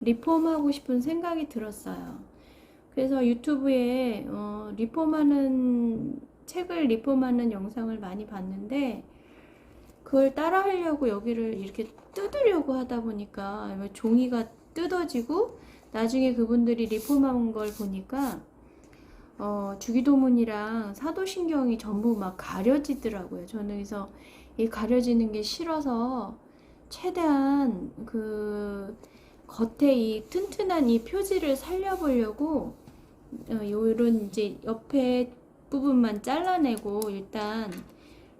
리폼하고 싶은 생각이 들었어요. 그래서 유튜브에 어, 리폼하는 책을 리폼하는 영상을 많이 봤는데 그걸 따라 하려고 여기를 이렇게 뜯으려고 하다 보니까 종이가 뜯어지고 나중에 그분들이 리폼한 걸 보니까 어, 주기도문이랑 사도신경이 전부 막 가려지더라고요. 저는 그래서 이 가려지는 게 싫어서 최대한 그 겉에 이 튼튼한 이 표지를 살려보려고 어, 요런 이제 옆에 부분만 잘라내고 일단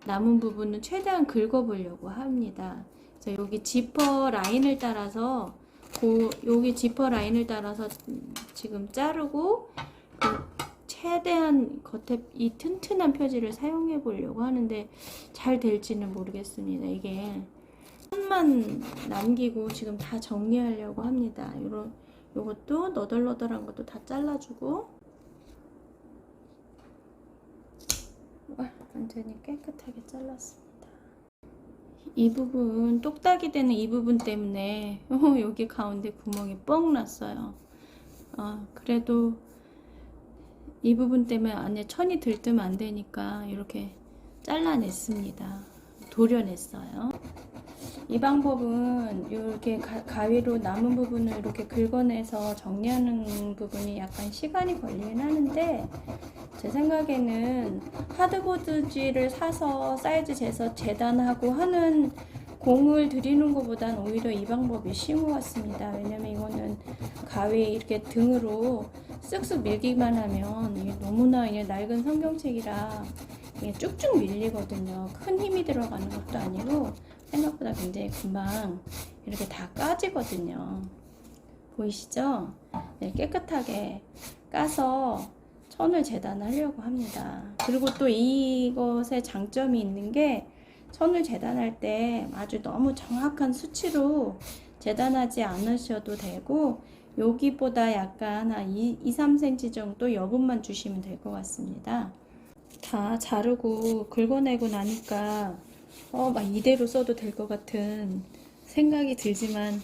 남은 부분은 최대한 긁어보려고 합니다. 그래서 여기 지퍼 라인을 따라서 고 여기 지퍼 라인을 따라서 지금 자르고 그 최대한 겉에 이 튼튼한 표지를 사용해 보려고 하는데 잘 될지는 모르겠습니다. 이게 손만 남기고 지금 다 정리하려고 합니다. 요런 요것도 너덜너덜한 것도 다 잘라주고 와, 완전히 깨끗하게 잘랐습니다. 이 부분 똑딱이 되는 이 부분 때문에 어, 여기 가운데 구멍이 뻥 났어요. 어, 그래도 이 부분 때문에 안에 천이 들뜨면 안 되니까 이렇게 잘라냈습니다. 도려냈어요. 이 방법은 이렇게 가, 가위로 남은 부분을 이렇게 긁어내서 정리하는 부분이 약간 시간이 걸리긴 하는데 제 생각에는 하드보드지를 사서 사이즈 재서 재단하고 하는 공을 들이는 것보단 오히려 이 방법이 쉬운 것 같습니다. 왜냐면 이거는 가위 이렇게 등으로 쓱쓱 밀기만 하면 이게 너무나 이게 낡은 성경책이라 이게 쭉쭉 밀리거든요. 큰 힘이 들어가는 것도 아니고 생각보다 굉장히 금방 이렇게 다 까지거든요. 보이시죠? 네, 깨끗하게 까서 천을 재단하려고 합니다. 그리고 또 이것의 장점이 있는 게 천을 재단할 때 아주 너무 정확한 수치로 재단하지 않으셔도 되고 여기보다 약간 한 2, 2 3cm 정도 여분만 주시면 될 것 같습니다. 다 자르고 긁어내고 나니까 어, 막 이대로 써도 될 것 같은 생각이 들지만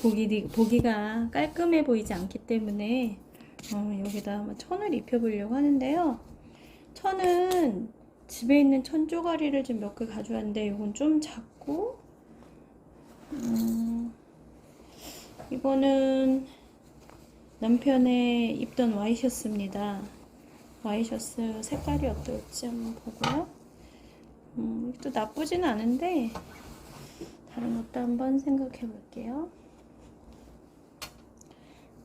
보기, 보기가 깔끔해 보이지 않기 때문에 어, 여기다 천을 입혀보려고 하는데요. 천은 집에 있는 천 쪼가리를 좀 몇 개 가져왔는데 이건 좀 작고 음, 이거는 남편의 입던 와이셔츠입니다. 와이셔츠 색깔이 어떨지 한번 보고요. 음, 또 나쁘진 않은데 다른 것도 한번 생각해 볼게요.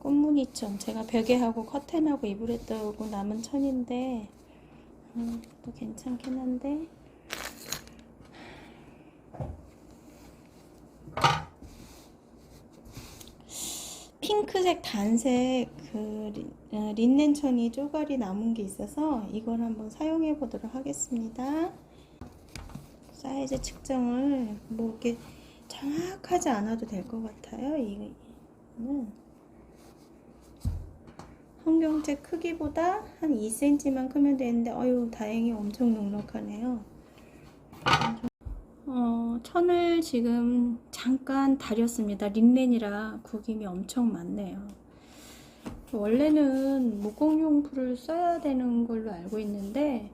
꽃무늬천 제가 벽에 하고 커튼하고 이불에떠고 남은 천인데 음, 또 괜찮긴 한데 핑크색 단색 그 리- 어, 린넨천이 쪼가리 남은 게 있어서 이걸 한번 사용해 보도록 하겠습니다. 사이즈 측정을 뭐 이렇게 정확하지 않아도 될 것 같아요. 이거는 성경책 크기보다 한 2cm만 크면 되는데 어유 다행히 엄청 넉넉하네요. 어, 천을 지금 잠깐 다렸습니다. 린넨이라 구김이 엄청 많네요. 원래는 목공용 풀을 써야 되는 걸로 알고 있는데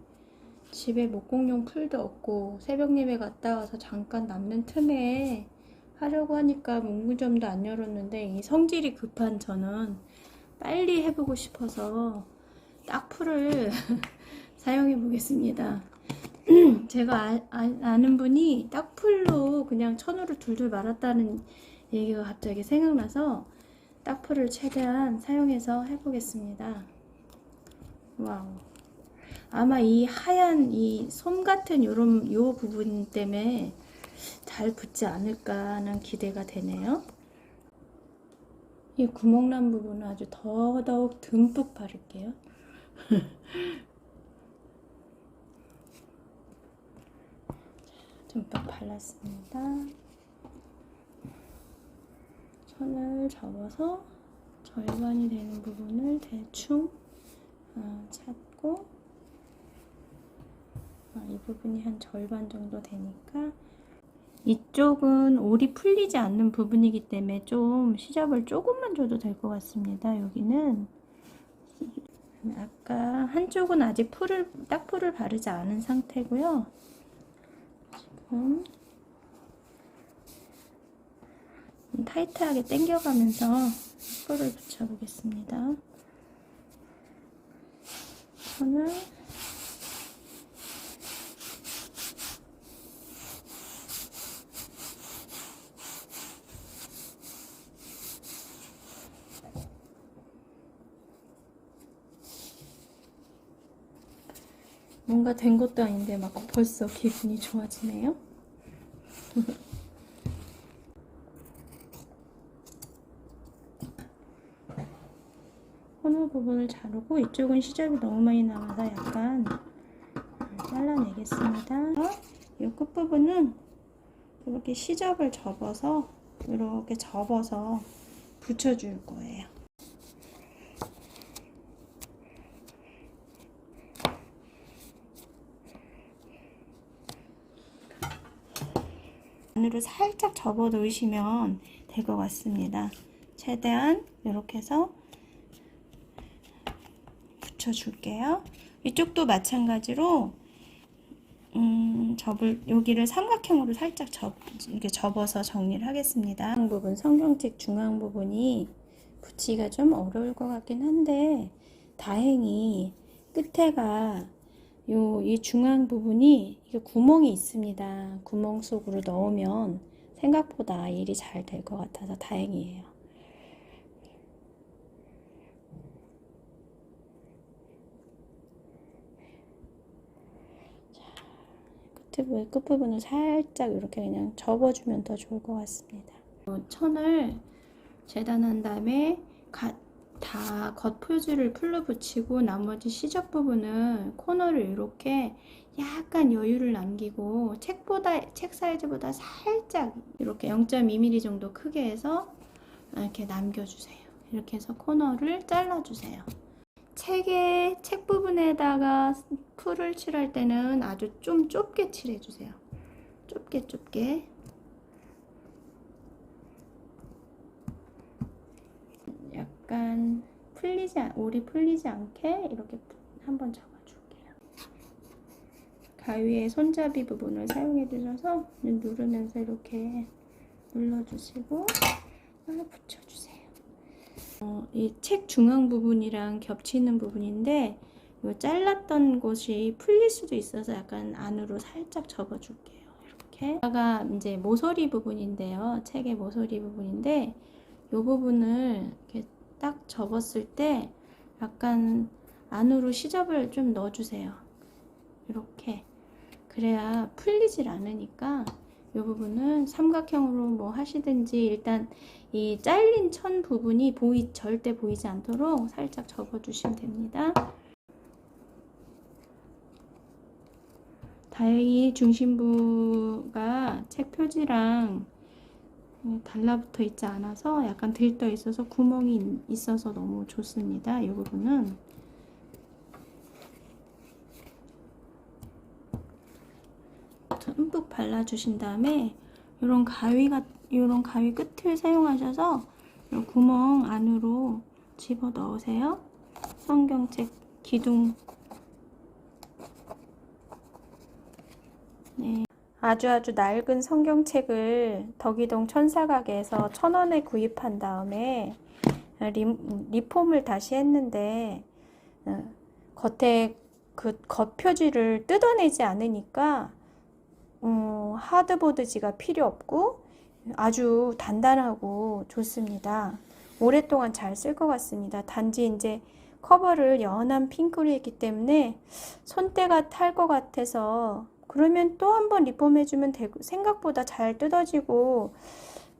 집에 목공용 풀도 없고 새벽 예배 갔다 와서 잠깐 남는 틈에 하려고 하니까 문구점도 안 열었는데 이 성질이 급한 저는 빨리 해보고 싶어서 딱 풀을 사용해 보겠습니다. 제가 아, 는 분이 딱풀로 그냥 천으로 둘둘 말았다는 얘기가 갑자기 생각나서 딱풀을 최대한 사용해서 해보겠습니다. 와우. 아마 이 하얀 이 솜 같은 요런 요 부분 때문에 잘 붙지 않을까 하는 기대가 되네요. 이 구멍난 부분은 아주 더더욱 듬뿍 바를게요. 듬뿍 발랐습니다. 손을 접어서 절반이 되는 부분을 대충 어, 찾고 어, 이 부분이 한 절반 정도 되니까 이쪽은 올이 풀리지 않는 부분이기 때문에 좀 시접을 조금만 줘도 될 것 같습니다. 여기는 아까 한쪽은 아직 풀을 딱 풀을 바르지 않은 상태고요. 지금 타이트하게 당겨가면서 풀을 붙여보겠습니다. 손을 뭔가 된 것도 아닌데 막 벌써 기분이 좋아지네요. 코너 부분을 자르고 이쪽은 시접이 너무 많이 나와서 약간 잘라내겠습니다. 이 끝부분은 이렇게 시접을 접어서 이렇게 접어서 붙여줄 거예요. 안으로 살짝 접어 놓으시면 될 것 같습니다. 최대한 이렇게 해서 붙여줄게요. 이쪽도 마찬가지로 음, 접을 여기를 삼각형으로 살짝 접 이렇게 접어서 정리를 하겠습니다. 부분 성경책 중앙 부분이 붙이기가 좀 어려울 것 같긴 한데 다행히 끝에가 요 이 중앙 부분이 이게 구멍이 있습니다. 구멍 속으로 넣으면 생각보다 일이 잘 될 것 같아서 다행이에요. 끝부분, 끝부분을 살짝 이렇게 그냥 접어주면 더 좋을 것 같습니다. 천을 재단한 다음에 가, 다 겉표지를 풀로 붙이고 나머지 시접 부분은 코너를 이렇게 약간 여유를 남기고 책보다 책 사이즈보다 살짝 이렇게 0.2mm 정도 크게 해서 이렇게 남겨주세요. 이렇게 해서 코너를 잘라주세요. 책의 책 부분에다가 풀을 칠할 때는 아주 좀 좁게 칠해주세요. 좁게 좁게. 약간 풀리지 않- 올이 풀리지 않게 이렇게 한번 잡아줄게요. 가위의 손잡이 부분을 사용해 주셔서 누르면서 이렇게 눌러주시고 붙여주세요. 어, 이책 중앙 부분이랑 겹치는 부분인데 이 잘랐던 곳이 풀릴 수도 있어서 약간 안으로 살짝 접어줄게요. 이렇게. 아가 이제 모서리 부분인데요. 책의 모서리 부분인데 이 부분을 이렇게 딱 접었을 때 약간 안으로 시접을 좀 넣어주세요. 이렇게 그래야 풀리질 않으니까 이 부분은 삼각형으로 뭐 하시든지 일단 이 잘린 천 부분이 보이 절대 보이지 않도록 살짝 접어주시면 됩니다. 다행히 중심부가 책 표지랑 달라붙어 있지 않아서 약간 들떠 있어서 구멍이 있어서 너무 좋습니다. 이 부분은 듬뿍 발라주신 다음에 이런 가위가 이런 가위 끝을 사용하셔서 이 구멍 안으로 집어 넣으세요. 성경책 기둥 네. 아주 아주 낡은 성경책을 덕이동 천사가게에서 천 원에 구입한 다음에 리, 리폼을 다시 했는데 어, 겉에 그 겉표지를 뜯어내지 않으니까 음, 하드보드지가 필요 없고 아주 단단하고 좋습니다. 오랫동안 잘 쓸 것 같습니다. 단지 이제 커버를 연한 핑크로 했기 때문에 손때가 탈 것 같아서 그러면 또 한 번 리폼해주면 생각보다 잘 뜯어지고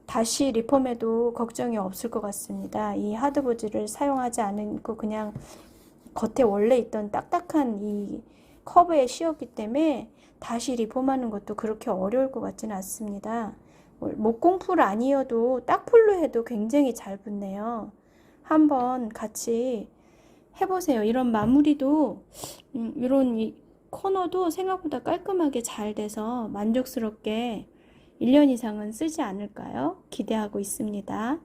다시 리폼해도 걱정이 없을 것 같습니다. 이 하드보드를 사용하지 않고 그냥 겉에 원래 있던 딱딱한 이 커브에 씌웠기 때문에 다시 리폼하는 것도 그렇게 어려울 것 같지는 않습니다. 목공풀 아니어도 딱풀로 해도 굉장히 잘 붙네요. 한번 같이 해보세요. 이런 마무리도 음, 이런 이 코너도 생각보다 깔끔하게 잘 돼서 만족스럽게 1년 이상은 쓰지 않을까요? 기대하고 있습니다.